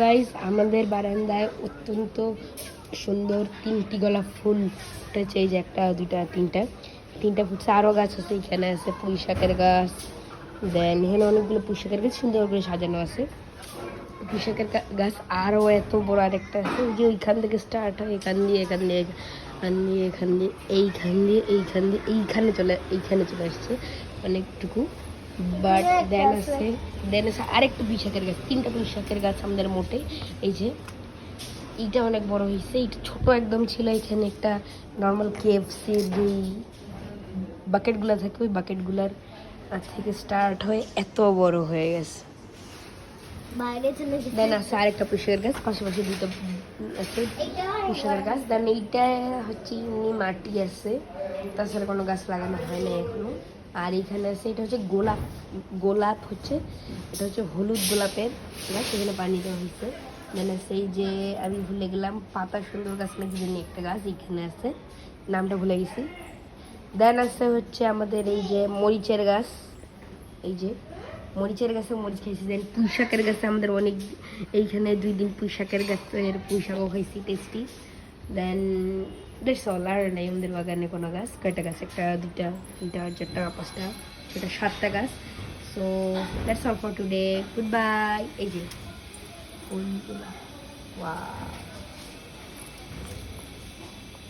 Guys আমাদের বারান্দায় অত্যন্ত সুন্দর তিনটি গোলাপ ফুল ফুটেছে, এই যে একটা, দুইটা, তিনটা। তিনটা ফুটছে আরও গাছ আছে, এখানে আছে পুঁই শাকের গাছ দেন এখানে অনেকগুলো পুঁই শাকের গাছ সুন্দর করে সাজানো আছে। পুঁই শাকের গাছ আরও এত বড় আরেকটা আছে যে ওইখান থেকে স্টার্ট হয়, এখান দিয়ে এখান দিয়ে এখান দিয়ে এখান দিয়ে, এইখান দিয়ে এইখান দিয়ে, এইখানে চলে এইখানে চলে আসছে অনেকটুকু। বাট দেন আছে দেন আছে আরেকটা পুঁই শাকের গাছ তিনটা পুঁই গাছ আমাদের মোটে। এই যে এইটা অনেক বড় হয়েছে এইটা ছোট একদম ছিল এখানে একটা নর্মাল কেএফসি দুই বাকেটগুলো থাকে ওই বাকেটগুলার থেকে স্টার্ট হয়ে এত বড় হয়ে গেছে। বাইরে চলে যেতে দেন আছে আরেকটা পুষের গাছ পাশাপাশি দুটো আছে পুষের গাছ। দেন এইটা হচ্ছে এমনি মাটি আছে তাছাড়া কোনো গাছ লাগানো হয় না এখনও। আর এখানে আছে, এটা হচ্ছে গোলাপ গোলাপ হচ্ছে, এটা হচ্ছে হলুদ গোলাপের গাছ, এখানে পানি দেওয়া হয়েছে। মানে সেই যে আমি ভুলে গেলাম, পাতা সুন্দর গাছ নাকি জানি একটা গাছ এখানে আছে, নামটা ভুলে গেছি। দেন আছে হচ্ছে আমাদের এই যে মরিচের গাছ, এই যে মরিচের গাছে মরিচ খাইছি দেন পুঁই শাকের গাছে আমাদের অনেক, এইখানে দুই দিন পুঁই শাকের গাছের পুঁই শাকও খাইছি টেস্টি দেন দ্যাটস অল আর নাই আমাদের বাগানে কোনো গাছ কয়টা গাছ একটা দুইটা তিনটা চারটা পাঁচটা ছটা সাতটা গাছ so that's all for today good bye এই যে ওয়া